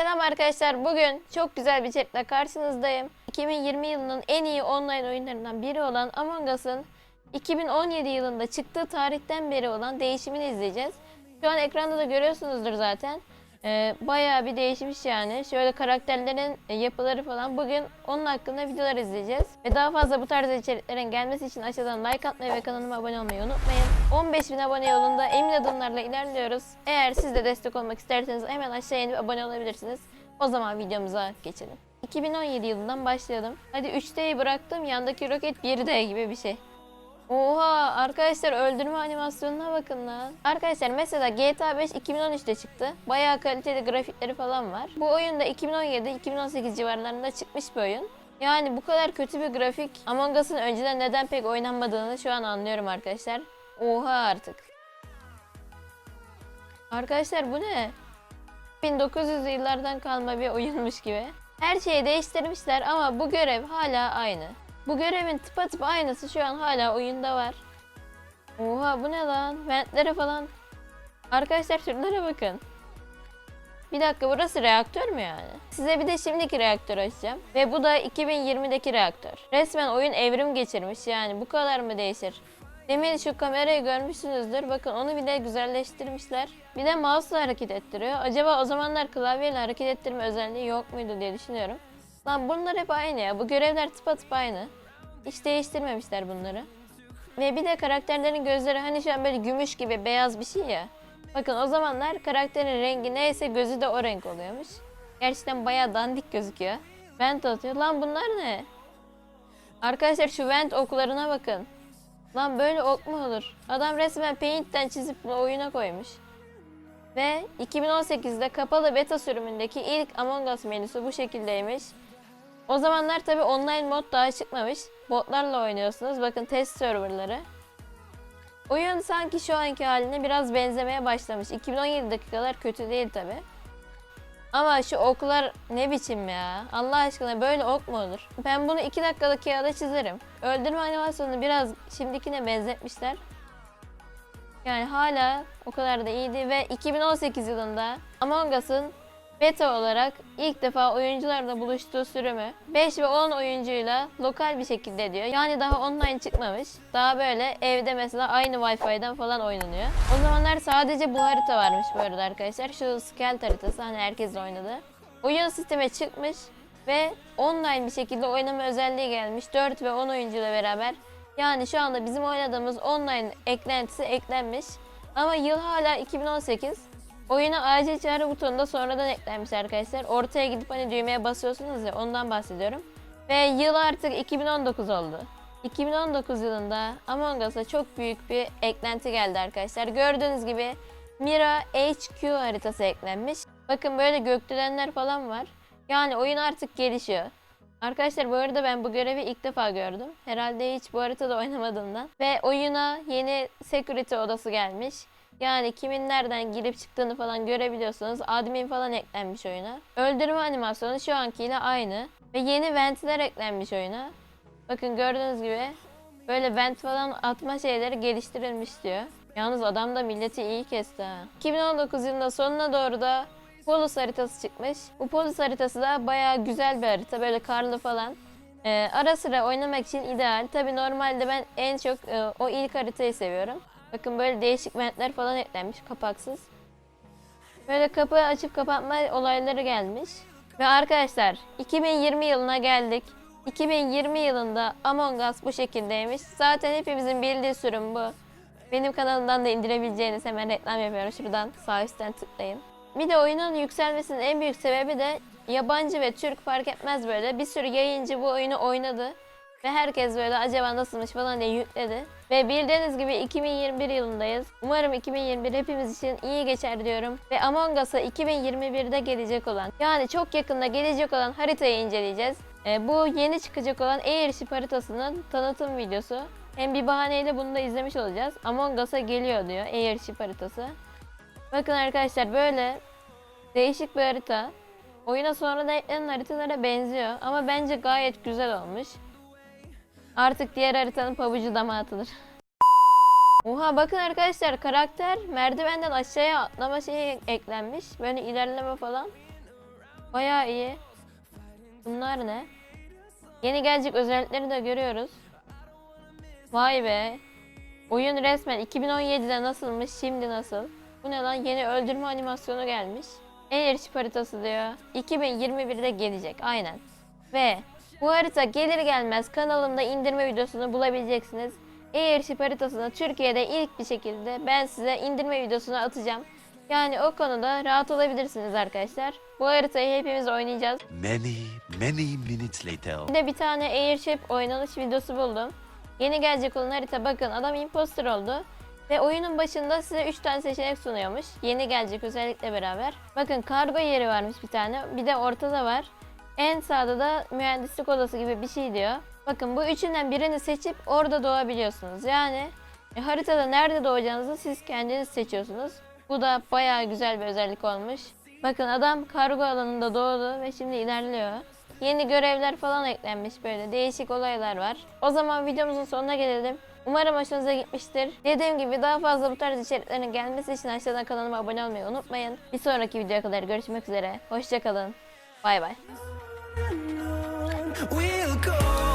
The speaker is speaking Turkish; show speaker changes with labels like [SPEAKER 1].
[SPEAKER 1] Selam arkadaşlar. Bugün çok güzel bir chatle karşınızdayım. 2020 yılının en iyi online oyunlarından biri olan Among Us'ın 2017 yılında çıktığı tarihten beri olan değişimini izleyeceğiz. Şu an ekranda da görüyorsunuzdur zaten. Ee, bayağı bir değişmiş yani. Şöyle karakterlerin e, yapıları falan. Bugün onun hakkında videolar izleyeceğiz. Ve daha fazla bu tarz içeriklerin gelmesi için aşağıdan like atmayı ve kanalıma abone olmayı unutmayın. 15.000 abone yolunda emin adımlarla ilerliyoruz. Eğer siz de destek olmak isterseniz hemen aşağıya inip abone olabilirsiniz. O zaman videomuza geçelim. 2017 yılından başlayalım. Hadi 3D'yi bıraktım. Yandaki roket 1D gibi bir şey. Oha arkadaşlar öldürme animasyonuna bakın lan. Arkadaşlar mesela GTA 5 2013'te çıktı. Bayağı kaliteli grafikleri falan var. Bu oyun da 2017-2018 civarlarında çıkmış bir oyun. Yani bu kadar kötü bir grafik Among Us'ın önceden neden pek oynanmadığını şu an anlıyorum arkadaşlar. Oha artık. Arkadaşlar bu ne? 1900'lü yıllardan kalma bir oyunmuş gibi. Her şeyi değiştirmişler ama bu görev hala aynı. Bu görevin tıpatıp aynısı şu an hala oyunda var. Oha bu ne lan? Ventlere falan. Arkadaşlar şunlara bakın. Bir dakika burası reaktör mü yani? Size bir de şimdiki reaktör açacağım. Ve bu da 2020'deki reaktör. Resmen oyun evrim geçirmiş yani bu kadar mı değişir? Demin şu kamerayı görmüşsünüzdür. Bakın onu bir de güzelleştirmişler. Bir de mouse'la hareket ettiriyor. Acaba o zamanlar klavyeyle hareket ettirme özelliği yok muydu diye düşünüyorum. Lan bunlar hep aynı ya. Bu görevler tıpatıp aynı. Hiç değiştirmemişler bunları. Ve bir de karakterlerin gözleri hani şu an böyle gümüş gibi beyaz bir şey ya. Bakın o zamanlar karakterin rengi neyse gözü de o renk oluyormuş. Gerçekten bayağı dandik gözüküyor. Vent atıyor. Lan bunlar ne? Arkadaşlar şu vent oklarına bakın. Lan böyle ok mu olur? Adam resmen Paint'ten çizip oyuna koymuş. Ve 2018'de kapalı beta sürümündeki ilk Among Us menüsü bu şekildeymiş. O zamanlar tabi online mod daha çıkmamış. Botlarla oynuyorsunuz. Bakın test serverları. Oyun sanki şu anki haline biraz benzemeye başlamış. 2017'deki kadar kötü değil tabi. Ama şu oklar ne biçim ya? Allah aşkına böyle ok mu olur? Ben bunu 2 dakikalık kağıda çizerim. Öldürme animasyonunu biraz şimdikine benzetmişler. Yani hala o kadar da iyiydi ve 2018 yılında Among Us'ın beta olarak ilk defa oyuncularla buluştuğu sürümü 5 ve 10 oyuncuyla lokal bir şekilde diyor. Yani daha online çıkmamış. Daha böyle evde mesela aynı Wi-Fi'den falan oynanıyor. O zamanlar sadece bu harita varmış bu arada arkadaşlar. Şu Skelt haritası hani herkes oynadı. Oyun sisteme çıkmış ve online bir şekilde oynama özelliği gelmiş. 4 ve 10 oyuncuyla beraber. Yani şu anda bizim oynadığımız online eklentisi eklenmiş. Ama yıl hala 2018. Oyuna acil çağrı butonu da sonradan eklenmiş arkadaşlar. Ortaya gidip hani düğmeye basıyorsunuz ya ondan bahsediyorum. Ve yıl artık 2019 oldu. 2019 yılında Among Us'a çok büyük bir eklenti geldi arkadaşlar. Gördüğünüz gibi Mira HQ haritası eklenmiş. Bakın böyle gökdelenler falan var. Yani oyun artık gelişiyor. Arkadaşlar bu arada ben bu görevi ilk defa gördüm. Herhalde hiç bu haritada oynamadığımdan. Ve oyuna yeni security odası gelmiş. Yani kimin nereden girip çıktığını falan görebiliyorsunuz. Admin falan eklenmiş oyuna. Öldürme animasyonu şu ankiyle aynı. Ve yeni ventler eklenmiş oyuna. Bakın gördüğünüz gibi böyle vent falan atma şeyleri geliştirilmiş diyor. Yalnız adam da milleti iyi kesti ha. 2019 yılında sonuna doğru da Polus haritası çıkmış. Bu Polus haritası da bayağı güzel bir harita. Böyle karlı falan. Ee, ara sıra oynamak için ideal. Tabi normalde ben en çok e, o ilk haritayı seviyorum. Bakın böyle değişik ventler falan eklenmiş kapaksız. Böyle kapı açıp kapatma olayları gelmiş. Ve arkadaşlar 2020 yılına geldik. 2020 yılında Among Us bu şekildeymiş. Zaten hepimizin bildiği sürüm bu. Benim kanalımdan da indirebileceğiniz hemen reklam yapıyorum. Şuradan sağ üstten tıklayın. Bir de oyunun yükselmesinin en büyük sebebi de yabancı ve Türk fark etmez böyle. Bir sürü yayıncı bu oyunu oynadı. Ve herkes böyle acaba nasılmış falan diye yükledi. Ve bildiğiniz gibi 2021 yılındayız. Umarım 2021 hepimiz için iyi geçer diyorum. Ve Among Us'a 2021'de gelecek olan yani çok yakında gelecek olan haritayı inceleyeceğiz. Ee, bu yeni çıkacak olan Airship haritasının tanıtım videosu. Hem bir bahaneyle bunu da izlemiş olacağız. Among Us'a geliyor diyor Airship haritası. Bakın arkadaşlar böyle değişik bir harita. Oyuna sonradan eklenen haritalara benziyor ama bence gayet güzel olmuş. Artık diğer haritanın pabucu dama atılır. Oha bakın arkadaşlar karakter merdivenden aşağıya atlama şeyi eklenmiş. Böyle ilerleme falan. Bayağı iyi. Bunlar ne? Yeni gelecek özellikleri de görüyoruz. Vay be. Oyun resmen 2017'de nasılmış şimdi nasıl? Bu ne lan yeni öldürme animasyonu gelmiş. Airship haritası diyor. 2021'de gelecek aynen. Ve bu harita gelir gelmez kanalımda indirme videosunu bulabileceksiniz. Airship haritasını Türkiye'de ilk bir şekilde ben size indirme videosunu atacağım. Yani o konuda rahat olabilirsiniz arkadaşlar. Bu haritayı hepimiz oynayacağız.
[SPEAKER 2] Many, many minutes later.
[SPEAKER 1] Bir de bir tane Airship oynanış videosu buldum. Yeni gelecek olan harita bakın adam imposter oldu. Ve oyunun başında size 3 tane seçenek sunuyormuş. Yeni gelecek özellikle beraber. Bakın kargo yeri varmış bir tane. Bir de ortada var. En sağda da mühendislik odası gibi bir şey diyor. Bakın bu üçünden birini seçip orada doğabiliyorsunuz. Yani e, haritada nerede doğacağınızı siz kendiniz seçiyorsunuz. Bu da bayağı güzel bir özellik olmuş. Bakın adam kargo alanında doğdu ve şimdi ilerliyor. Yeni görevler falan eklenmiş böyle değişik olaylar var. O zaman videomuzun sonuna gelelim. Umarım hoşunuza gitmiştir. Dediğim gibi daha fazla bu tarz içeriklerin gelmesi için aşağıdan kanalıma abone olmayı unutmayın. Bir sonraki videoya kadar görüşmek üzere. Hoşçakalın. Bay bay.
[SPEAKER 3] We'll go